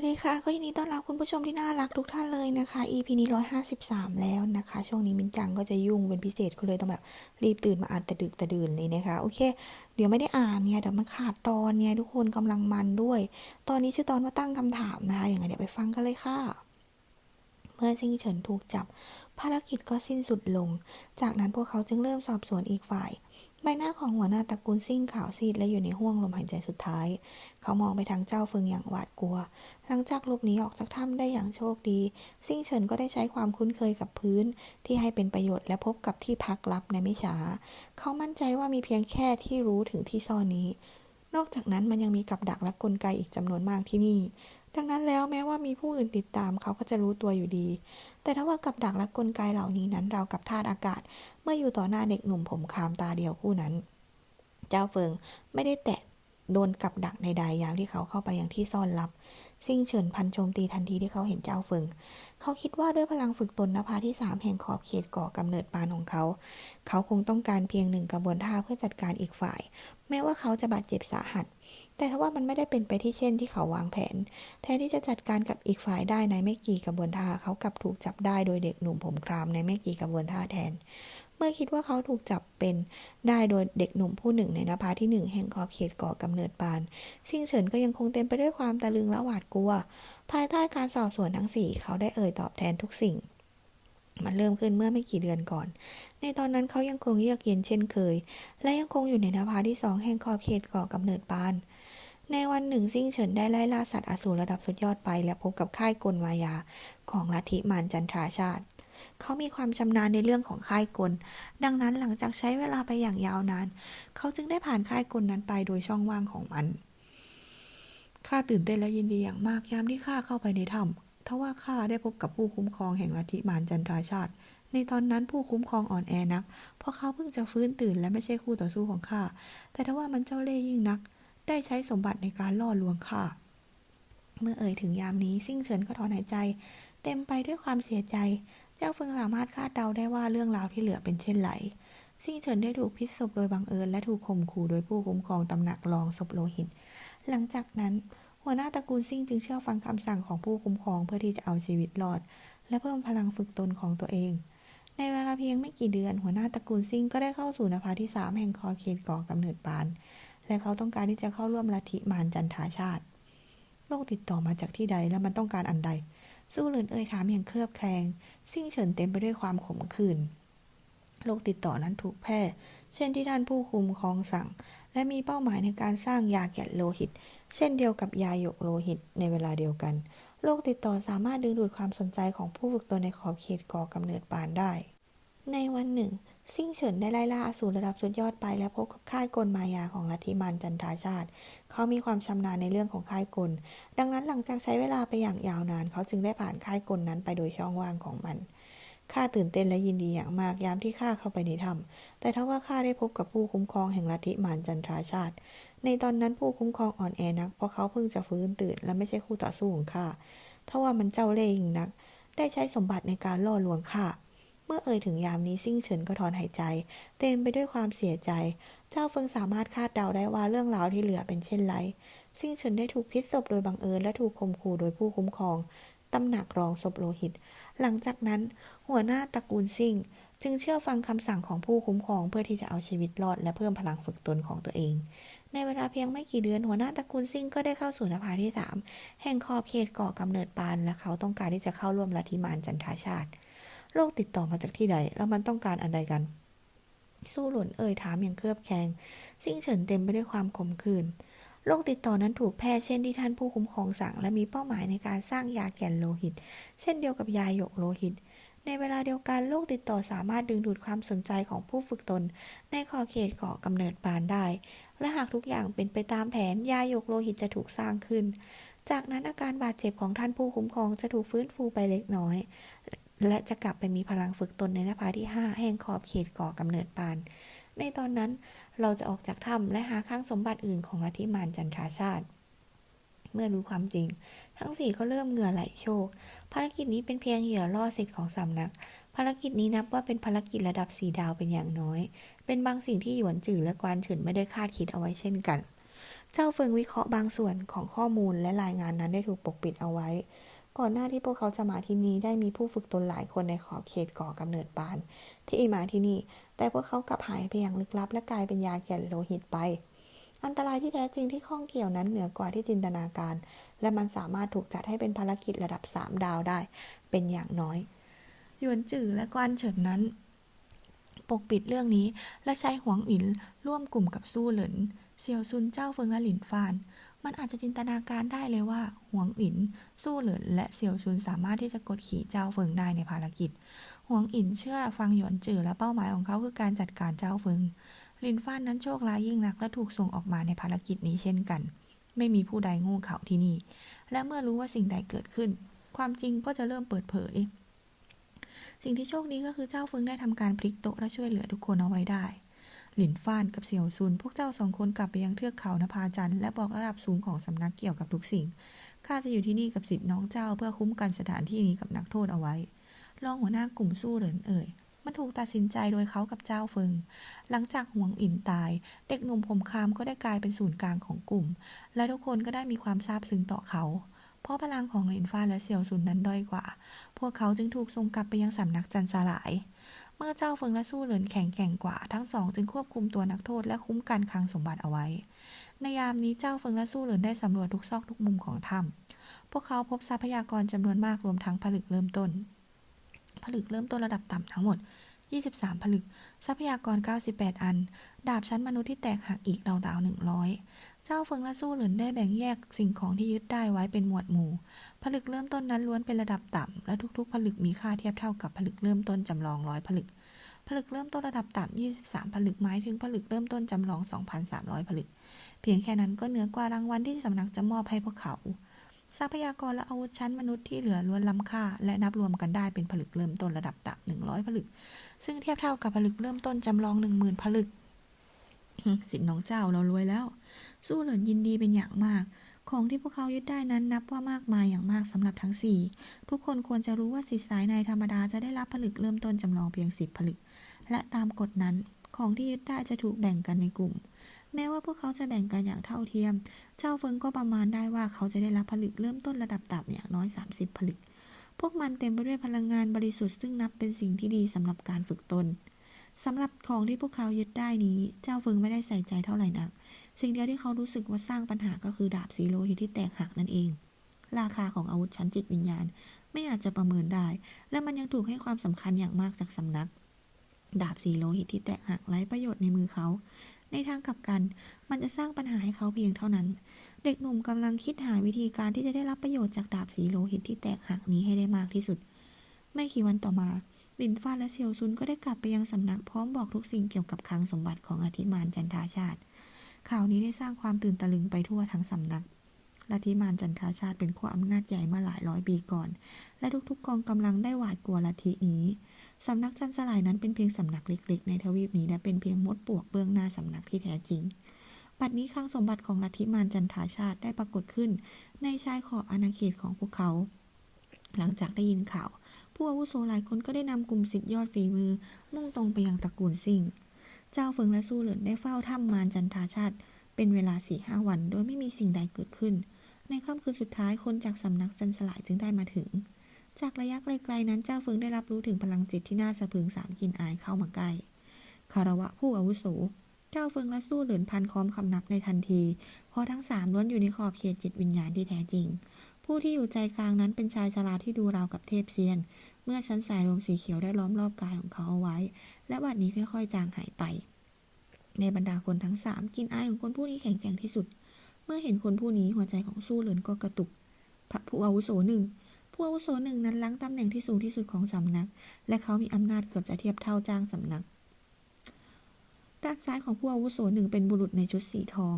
วัสดีค่ะ ก็ยินดีต้อนรับคุณผู้ชมที่น่ารักทุกท่านเลยนะคะ EP นี้153 แล้วนะคะ ช่วงนี้มินจังก็จะยุ่งเป็นพิเศษก็เลยต้องแบบรีบตื่นมาอ่านแต่ดึกแต่ดื่นเลยนะคะ โอเค เดี๋ยวไม่ได้อ่านเนี่ยเดี๋ยวมันขาดตอนเนี่ยทุกคนกำลังมันด้วย ตอนนี้ชื่อตอนว่าตั้งคำถามนะคะอย่างไรเดี๋ยวไปฟังกันเลยค่ะ เมื่อซิงเฉินถูกจับ ภารกิจก็สิ้นสุดลง จากนั้นพวกเขาจึงเริ่มสอบสวนอีกฝ่าย ใบหน้าของหัวหน้าตระกูลซิ่งขาวซีดและอยู่ในห้วงลมหายใจสุดท้าย เขามองไปทางเจ้าเฟิงอย่างหวาดกลัว หลังจากหลบหนีออกจากถ้ำได้อย่างโชคดี ซิ่งเฉินก็ได้ใช้ความคุ้นเคยกับพื้นที่ให้เป็นประโยชน์และพบกับที่พักลับในไม่ช้า เขามั่นใจว่ามีเพียงแค่ที่รู้ถึงที่ซ่อนนี้ นอกจากนั้นมันยังมีกับดักและกลไกอีกจำนวนมากที่นี่ ดังนั้นแล้วแม้ว่ามีผู้อื่นติดตามเขาก็จะรู้ตัวอยู่ดี แต่ถ้าว่ากับดักและกลไกเหล่านี้นั้นเรากับธาตุอากาศ เมื่ออยู่ต่อหน้าเด็กหนุ่มผมคามตาเดียวผู้นั้น เจ้าเฟิงไม่ได้แตะโดนกับดักใดๆยางที่เขาเข้าไปอย่างที่ซ่อนลับ ซิ่งเฉินพันโจมตีทันทีที่เขาเห็นเจ้าเฟิง เขาคิดว่าด้วยพลังฝึกตนนภาที่สามแห่งขอบเขตก่อกำเนิดปานของเขา เขาคงต้องการเพียงหนึ่งกระบวนท่าเพื่อจัดการอีกฝ่าย แม้ว่าเขาจะบาดเจ็บสาหัส แต่ถ้าว่ามันไม่ได้เป็นไปที่เช่นที่เขาวางแผน แทนที่จะจัดการกับอีกฝ่ายได้ในไม่กี่กระบวนท่าเขากลับถูกจับได้โดยเด็กหนุ่มผมครามในไม่กี่กระบวนท่าแทน เมื่อคิดว่าเขาถูกจับเป็นได้โดยเด็กหนุ่มผู้หนึ่งในนภาที่หนึ่งแห่งขอบเขตก่อกำเนิดปาน ซิ่งเฉินก็ยังคงเต็มไปด้วยความตะลึงและหวาดกลัว ภายใต้การสอบสวนทั้งสี่เขาได้เอ่ยตอบแทนทุกสิ่งมันเริ่มขึ้นเมื่อไม่กี่เดือนก่อน ในตอนนั้นเขายังคงเยือกเย็นเช่นเคย และยังคงอยู่ในนภาที่สองแห่งขอบเขตก่อกำเนิดปาน ในวันหนึ่งซิ่งเฉินได้ไล่ล่าสัตว์อสูรระดับสุดยอดไป และพบกับค่ายกลมายาของลัทธิมารจันทราชาติ เขามีความชำนาญในเรื่องของค่ายกล ดังนั้นหลังจากใช้เวลาไปอย่างยาวนาน เขาจึงได้ผ่านค่ายกลนั้นไปโดยช่องว่างของมันข้าตื่นเต้นและยินดีอย่างมากยามที่ข้าเข้าไปในถ้ำทว่าข้าได้พบกับผู้คุ้มครองแห่งลัทธิมารจันทราชาติ ในตอนนั้นผู้คุ้มครองอ่อนแอนัก เพราะเขาเพิ่งจะฟื้นตื่นและไม่ใช่คู่ต่อสู้ของข้า แต่ทว่ามันเจ้าเล่ห์ยิ่งนัก ได้ใช้สมบัติในการล่อลวงข้าเมื่อเอ่ยถึงยามนี้ซิ่งเฉินก็ถอนหายใจ เต็มไปด้วยความเสียใจ เจ้าฟิงสามารถคาดเดาได้ว่าเรื่องราวที่เหลือเป็นเช่นไรซิ่งเฉินได้ถูกพิษศพโดยบังเอิญและถูกข่มขู่โดยผู้คุ้มครองตำหนักรองศพโลหิต หลังจากนั้น หัวหน้าตระกูลซิ่งจึงเชื่อฟังคำสั่งของผู้คุ้มครองเพื่อที่จะเอาชีวิตรอด และเพิ่มพลังฝึกตนของตัวเอง ในเวลาเพียงไม่กี่เดือน หัวหน้าตระกูลซิ่งก็ได้เข้าสู่นภาที่สามแห่งคอเขตก่อกำเนิดปาน และเขาต้องการที่จะเข้าร่วมลัทธิมารจันทาชาติโรคติดต่อมาจากที่ใดและมันต้องการอันใด สู้เหลินเอ่ยถามอย่างเคลือบแคลง ซิ่งเฉินเต็มไปด้วยความขมขื่นโรคติดต่อนั้นถูกแพร่ เช่นที่ท่านผู้คุมคองสั่ง และมีเป้าหมายในการสร้างยาแกะโลหิต เช่นเดียวกับยาหยกโลหิตในเวลาเดียวกัน โรคติดต่อสามารถดึงดูดความสนใจของผู้ฝึกตนในขอบเขตก่อกำเนิดปานได้ ในวันหนึ่ง ซิ่งเฉินได้ไล่ล่าอสูรระดับสุดยอดไป และพบกับค่ายกลมายาของลัทธิมารจันทราชาติ เขามีความชำนาญในเรื่องของค่ายกล ดังนั้นหลังจากใช้เวลาไปอย่างยาวนาน เขาจึงได้ผ่านค่ายกลนั้นไปโดยช่องว่างของมันข้าตื่นเต้นและยินดีอย่างมากยามที่ข้าเข้าไปในถ้ำแต่ถ้าว่าข้าได้พบกับผู้คุ้มครองแห่งลัทธิมารจันทราชาติ ในตอนนั้นผู้คุ้มครองอ่อนแอนัก เพราะเขาเพิ่งจะฟื้นตื่น และไม่ใช่คู่ต่อสู้ของข้าทว่ามันเจ้าเล่ห์ยิ่งนัก ได้ใช้สมบัติในการล่อลวงข้า เมื่อเอ่ยถึงยามนี้ซิ่งเฉินก็ถอนหายใจ เต็มไปด้วยความเสียใจ เจ้าเฟิงสามารถคาดเดาได้ว่าเรื่องราวที่เหลือเป็นเช่นไร ซิ่งเฉินได้ถูกพิษศพโดยบังเอิญและถูกข่มขู่โดยผู้คุ้มครองตำหนักรองศพโลหิต หลังจากนั้น หัวหน้าตระกูลซิ่ง จึงเชื่อฟังคำสั่งของผู้คุ้มครองเพื่อที่จะเอาชีวิตรอดและเพิ่มพลังฝึกตนของตัวเอง ในเวลาเพียงไม่กี่เดือนหัวหน้าตระกูลซิ่งก็ได้เข้าสู่นภาที่สามแห่งขอบเขตก่อกำเนิดปานและเขาต้องการที่จะเข้าร่วมลัทธิมารจันทาชาติ โรคติดต่อมาจากที่ใด แล้วมันต้องการอันใดกัน สู้หล่นเอ่ยถามอย่างเครือบแคลงซิ่งเฉินเต็มไปด้วยความขมขื่นโรคติดต่อนั้นถูกแพร่เช่นที่ท่านผู้คุ้มครองสั่ง และมีเป้าหมายในการสร้างยาแก่นโลหิต เช่นเดียวกับยาหยกโลหิต ในเวลาเดียวกันโรคติดต่อสามารถดึงดูดความสนใจของผู้ฝึกตน ในขอบเขตก่อกำเนิดปานได้ และหากทุกอย่างเป็นไปตามแผนยาหยกโลหิตจะถูกสร้างขึ้น จากนั้นอาการบาดเจ็บของท่านผู้คุ้มครองจะถูกฟื้นฟูไปเล็กน้อย และจะกลับไปมีพลังฝึกตนในนภาที่ 5 แห่งขอบเขตก่อกำเนิดปาน ในตอนนั้นเราจะออกจากถ้ำและหาข้างสมบัติอื่นของลัทธิมารจันทราชาติ เมื่อรู้ความจริง ทั้งสี่ก็เริ่มเหงื่อไหลโชก ภารกิจนี้เป็นเพียงเหยื่อล่อสิทธิ์ของสำนัก ภารกิจนี้นับว่าเป็นภารกิจระดับสีดาวเป็นอย่างน้อย เป็นบางสิ่งที่หยวนจื่อและกวานเฉินไม่ได้คาดคิดเอาไว้เช่นกัน เจ้าเฟิงวิเคราะห์บางส่วนของข้อมูลและรายงานนั้นได้ถูกปกปิดเอาไว้ ก่อนหน้าที่พวกเขาจะมาที่นี่ได้มีผู้ฝึกตนหลายคนในขอบเขตก่อกำเนิดปาน ที่มาที่นี่ แต่พวกเขากลับหายไปอย่างลึกลับ และกลายเป็นยาแก่นโลหิตไป อันตรายที่แท้จริงที่ข้องเกี่ยวนั้นเหนือกว่าที่จินตนาการ และมันสามารถถูกจัดให้เป็นภารกิจระดับ 3 ดาวได้ เป็นอย่างน้อยหยวนจื่อและกวานเฉินนั้น ปกปิดเรื่องนี้และใช้หวงอินร่วมกลุ่มกับสู้เหลินเซียวซุนเจ้าเฟิงและหลินฟาน มันอาจจะจินตนาการได้เลยว่าหวงอิน สู้เหลินและเซียวซุนสามารถที่จะกดขี่เจ้าเฟิงได้ในภารกิจหวงอินเชื่อฟังหยวนจื่อและเป้าหมายของเขาคือการจัดการเจ้าเฟิงลินฟานนั้นโชคร้ายยิ่งนักและถูกส่งออกมาในภารกิจนี้เช่นกัน ไม่มีผู้ใดงูเขาที่นี่ และเมื่อรู้ว่าสิ่งใดเกิดขึ้น ความจริงก็จะเริ่มเปิดเผย สิ่งที่โชคดีก็คือเจ้าเฟิงได้ทำการพลิกโต๊ะและช่วยเหลือทุกคนเอาไว้ได้ หลินฟ้านกับเสี่ยวซุน พวกเจ้าสองคนกลับไปยังเทือกเขานภาจันทร์และบอกระดับสูงของสำนักเกี่ยวกับทุกสิ่ง ข้าจะอยู่ที่นี่กับสิทธิ์น้องเจ้าเพื่อคุ้มกันสถานที่นี้กับนักโทษเอาไว้ รองหัวหน้ากลุ่มสู้เหรินเอ่ย มันถูกตัดสินใจโดยเขากับเจ้าเฟิง หลังจากหวงอินตาย เด็กหนุ่มผมคามก็ได้กลายเป็นศูนย์กลางของกลุ่ม และทุกคนก็ได้มีความซาบซึ้งต่อเขาเพราะพลังของหลินฟ้านและเสี่ยวซุนนั้นด้อยกว่า พวกเขาจึงถูกส่งกลับไปยังสำนักจันสลาย เมื่อเจ้าเฟิงและสู้เหลินแข็งแกร่งกว่าทั้งสองจึงควบคุมตัวนักโทษและคุ้มกันคลังสมบัติเอาไว้ ในยามนี้เจ้าเฟิงและสู้เหลินได้สำรวจทุกซอกทุกมุมของถ้ำพวกเขาพบทรัพยากรจำนวนมากรวมทั้งผลึกเริ่มต้น ผลึกเริ่มต้นระดับต่ำทั้งหมด 23 ผลึก ทรัพยากร 98 อัน ดาบชั้นมนุษย์ที่แตกหักอีกราวๆ100 เจ้าเฟิงและสู้เหลินได้แบ่งแยกสิ่งของที่ยึดได้ไว้เป็นหมวดหมู่ ผลึกเริ่มต้นนั้นล้วนเป็นระดับต่ำ และทุกๆ ผลึกมีค่าเทียบเท่ากับผลึกเริ่มต้นจำลองร้อยผลึก ผลึกเริ่มต้นระดับต่ำ 23 ผลึกหมายถึงผลึกเริ่มต้นจำลอง 2,300 ผลึก เพียงแค่นั้นก็เหนือกว่ารางวัลที่สำนักจะมอบให้พวกเขา ทรัพยากรและอาวุธชั้นมนุษย์ที่เหลือล้วนล้ำค่า และนับรวมกันได้เป็นผลึกเริ่มต้นระดับต่ำ100ผลึก ซึ่งเทียบเท่ากับผลึกเริ่มต้นจำลอง10,000ผลึก สิทธิ์น้องเจ้าเรารวยแล้ว สู้เหลินยินดีเป็นอย่างมาก ของที่พวกเขายึดได้นั้นนับว่ามากมายอย่างมากสำหรับทั้งสี่ทุกคนควรจะรู้ว่าสิทธิสายในธรรมดาจะได้รับผลึกเริ่มต้นจำลองเพียงสิบผลึก และตามกฎนั้น ของที่ยึดได้จะถูกแบ่งกันในกลุ่ม แม้ว่าพวกเขาจะแบ่งกันอย่างเท่าเทียม เจ้าเฟิงก็ประมาณได้ว่าเขาจะได้รับผลึกเริ่มต้นระดับต่ำอย่างน้อย 30 ผลึก พวกมันเต็มไปด้วยพลังงานบริสุทธิ์ซึ่งนับเป็นสิ่งที่ดีสำหรับการฝึกตนสำหรับของที่พวกเขายึดได้นี้ เจ้าเฟิงไม่ได้ใส่ใจเท่าไหร่นัก สิ่งเดียวที่เขารู้สึกว่าสร้างปัญหาก็คือดาบสีโลหิตที่แตกหักนั่นเอง ราคาของอาวุธชั้นจิตวิญญาณ ไม่อาจจะประเมินได้ และมันยังถูกให้ความสำคัญอย่างมากจากสำนัก ดาบสีโลหิตที่แตกหักไร้ประโยชน์ในมือเขา ในทางกลับกัน มันจะสร้างปัญหาให้เขาเพียงเท่านั้น เด็กหนุ่มกำลังคิดหาวิธีการที่จะได้รับประโยชน์จากดาบสีโลหิตที่แตกหักนี้ให้ได้มากที่สุด ไม่กี่วันต่อมาลินฟ้าและเซียวซุนก็ได้กลับไปยังสำนักพร้อมบอกทุกสิ่งเกี่ยวกับคลังสมบัติของอธิมานจันทาชาติ ข่าวนี้ได้สร้างความตื่นตะลึงไปทั่วทั้งสำนักลัทธิมารจันทราชาติเป็นขั้วอำนาจใหญ่มาหลายร้อยปีก่อน และทุกๆกองกำลังได้หวาดกลัวลัทธินี้ สำนักจันสลายนั้นเป็นเพียงสำนักเล็กๆ ในทวีปนี้และเป็นเพียงมดปวกเบื้องหน้าสำนักที่แท้จริงปัจนี้คลังสมบัติของลัทธิมารจันทาชาติได้ปรากฏขึ้น ในชายขอบอาณาเขตของพวกเขา หลังจากได้ยินข่าว ผู้อาวุโสหลายคนก็ได้นำกลุ่มสิทธิยอดฝีมือ มุ่งตรงไปยังตระกูลซิ่ง เจ้าเฟิงและสู้เหลินได้เฝ้าถ้ำมารจันทาชาติ เป็นเวลาสี่ห้าวัน โดยไม่มีสิ่งใดเกิดขึ้น ในค่ำคืนสุดท้ายคนจากสำนักจันสลายจึงได้มาถึง จากระยะไกลๆนั้นเจ้าเฟิงได้รับรู้ถึงพลังจิตที่น่าสะพึงสามกินอายเข้ามาใกล้คารวะผู้อาวุโส เจ้าเฟิงและสู้เหลินพันค้อมคำนับในทันที เพราะทั้งสามล้วนอยู่ในขอบเขตจิตวิญญาณที่แท้จริง ผู้ที่อยู่ใจกลางนั้นเป็นชายชราที่ดูราวกับเทพเซียน เมื่อชั้นสายลมสีเขียวได้ล้อมรอบกายของเขาเอาไว้ และบัดนี้ค่อยๆ จางหายไป ในบรรดาคนทั้งสามกินอายของคนผู้นี้แข็งแกร่งที่สุด เมื่อเห็นคนผู้นี้หัวใจของสู้เหลินก็กระตุกพระผู้อาวุโสหนึ่ง ผู้อาวุโสหนึ่งนั้นล้างตำแหน่งที่สูงที่สุดของสำนัก และเขามีอำนาจเกือบจะเทียบเท่าจ้างสำนัก ด้านซ้ายของผู้อาวุโสหนึ่งเป็นบุรุษในชุดสีทอง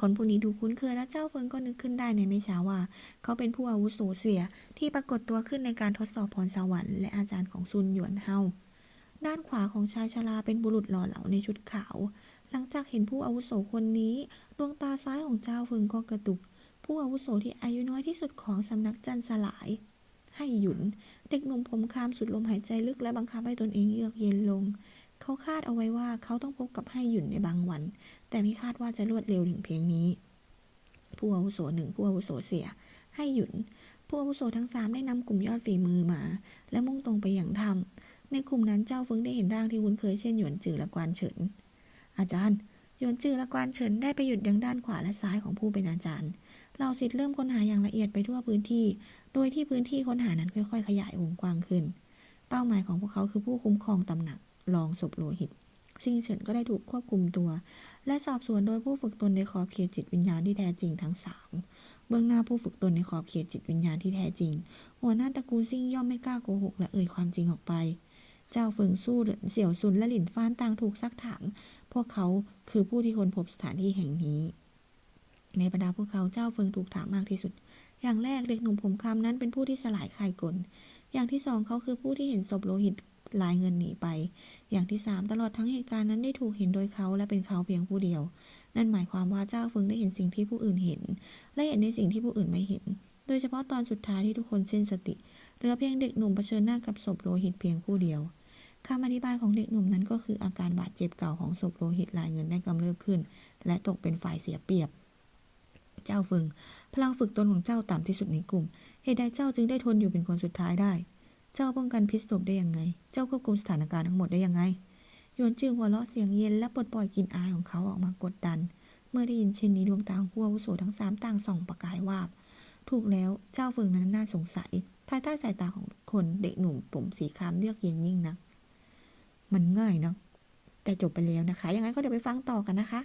คนผู้นี้ดูคุ้นเคยและเจ้าเฟิงก็นึกขึ้นได้ในไม่ช้าว่า เขาเป็นผู้อาวุโสเสียที่ปรากฏตัวขึ้นในการทดสอบพรสวรรค์และอาจารย์ของซุนหยวนเฮาด้านขวาของชายชราเป็นบุรุษหล่อเหลาในชุดขาว หลังจากเห็นผู้อาวุโสคนนี้ ดวงตาซ้ายของเจ้าเฟิงก็กระตุก ผู้อาวุโสที่อายุน้อยที่สุดของสำนักจันสลาย ให้หยุน เด็กหนุ่มผมคามสุดลมหายใจลึกและบังคับให้ตนเองเยือกเย็นลง เขาคาดเอาไว้ว่าเขาต้องพบกับให้หยุนในบางวัน แต่ไม่คาดว่าจะรวดเร็วถึงเพียงนี้ ผู้อาวุโสหนึ่งผู้อาวุโสเสีย ให้หยุน ผู้อาวุโสทั้งสามได้นำกลุ่มยอดฝีมือมา และมุ่งตรงไปอย่างถ้ำในกลุ่มนั้นเจ้าเฟิงได้เห็นร่างที่คุ้นเคยเช่นหยวนจือและกวานเฉิน อาจารย์หยวนจือและกวานเฉินได้ไปหยุดยังด้านขวาและซ้ายของผู้เป็นอาจารย์ เหล่าศิษย์เริ่มค้นหาอย่างละเอียดไปทั่วพื้นที่ โดยที่พื้นที่ค้นหานั้นค่อยๆ ขยายวงกว้างขึ้น เป้าหมายของพวกเขาคือผู้คุ้มครองตำหนักรองศพโลหิตซิงเฉินก็ได้ถูกควบคุมตัว และสอบสวนโดยผู้ฝึกตนในขอบเขตจิตวิญญาณที่แท้จริงทั้งสามเบื้องหน้าผู้ฝึกตนในขอบเขตจิตวิญญาณที่แท้จริง หัวหน้าตระกูลซิ่งย่อมไม่กล้าโกหกและเอ่ยความจริงออกไป เจ้าเฟิงสู้เสี่ยวซุนและหลินฟ้านต่างถูกซักถาม พวกเขาคือผู้ที่ค้นพบสถานที่แห่งนี้ ในบรรดาพวกเขาเจ้าเฟิงถูกถามมากที่สุด อย่างแรกเด็กหนุ่มผมคำนั้นเป็นผู้ที่สลายคายกล อย่างที่สองเขาคือผู้ที่เห็นศพโลหิตลายเงินหนีไป อย่างที่สามตลอดทั้งเหตุการณ์นั้นได้ถูกเห็นโดยเขาและเป็นเขาเพียงผู้เดียว นั่นหมายความว่าเจ้าเฟิงได้เห็นสิ่งที่ผู้อื่นเห็น และเห็นในสิ่งที่ผู้อื่นไม่เห็น โดยเฉพาะตอนสุดท้ายที่ทุกคนสิ้นสติ เหลือเพียงเด็กหนุ่มเผชิญหน้ากับศพโลหิตเพียงผู้เดียวคำอธิบายของเด็กหนุ่มนั้นก็คืออาการบาดเจ็บเก่าของศพโลหิตลายเงินได้กำเริบขึ้น และตกเป็นฝ่ายเสียเปรียบ เจ้าเฟิงพลังฝึกตนของเจ้าต่ำที่สุดในกลุ่ม เหตุใดเจ้าจึงได้ทนอยู่เป็นคนสุดท้ายได้ เจ้าป้องกันพิษศพได้ยังไง เจ้าควบคุมสถานการณ์ทั้งหมดได้ยังไง หยวนจือหัวเราะเสียงเย็นและปลดปล่อยกลิ่นอายของเขาออกมากดดัน เมื่อได้ยินเช่นนี้ดวงตาของผู้อาวุโสทั้งสามต่างส่องประกายวาบ ถูกแล้วเจ้าเฟิงนั้นน่าสงสัย ภายใต้สายตาของคนเด็กหนุ่มผมสีครามเลือกเย็นยิ่งนัก มันง่ายนะแต่จบไปแล้วนะคะ ยังไงก็เดี๋ยวไปฟังต่อกันนะคะ